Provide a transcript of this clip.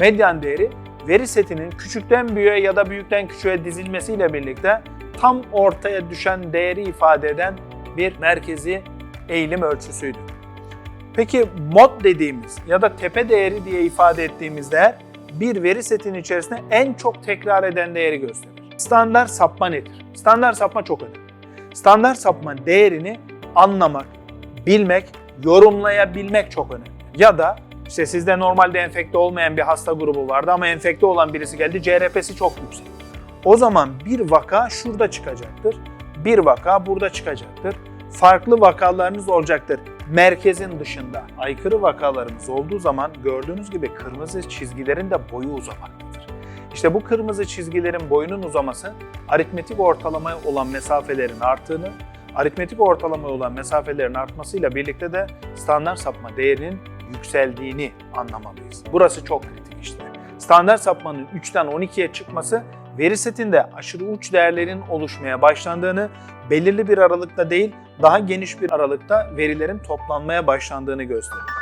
Medyan değeri veri setinin küçükten büyüğe ya da büyükten küçüğe dizilmesiyle birlikte tam ortaya düşen değeri ifade eden bir merkezi eğilim ölçüsüydü. Peki mod dediğimiz ya da tepe değeri diye ifade ettiğimiz değer bir veri setinin içerisinde en çok tekrar eden değeri gösterir. Standart sapma nedir? Standart sapma çok önemli. Standart sapma değerini anlamak, bilmek, yorumlayabilmek çok önemli. Ya da işte sizde normalde enfekte olmayan bir hasta grubu vardı ama enfekte olan birisi geldi CRP'si çok yüksek. O zaman bir vaka şurada çıkacaktır, bir vaka burada çıkacaktır. Farklı vakalarınız olacaktır. Merkezin dışında aykırı vakalarımız olduğu zaman gördüğünüz gibi kırmızı çizgilerin de boyu uzamaktadır. İşte bu kırmızı çizgilerin boyunun uzaması aritmetik ortalamaya olan mesafelerin arttığını, aritmetik ortalamaya olan mesafelerin artmasıyla birlikte de standart sapma değerinin yükseldiğini anlamalıyız. Burası çok kritik işte. Standart sapmanın 3'ten 12'ye çıkması veri setinde aşırı uç değerlerin oluşmaya başlandığını, belirli bir aralıkta değil daha geniş bir aralıkta verilerin toplanmaya başlandığını gösteriyor.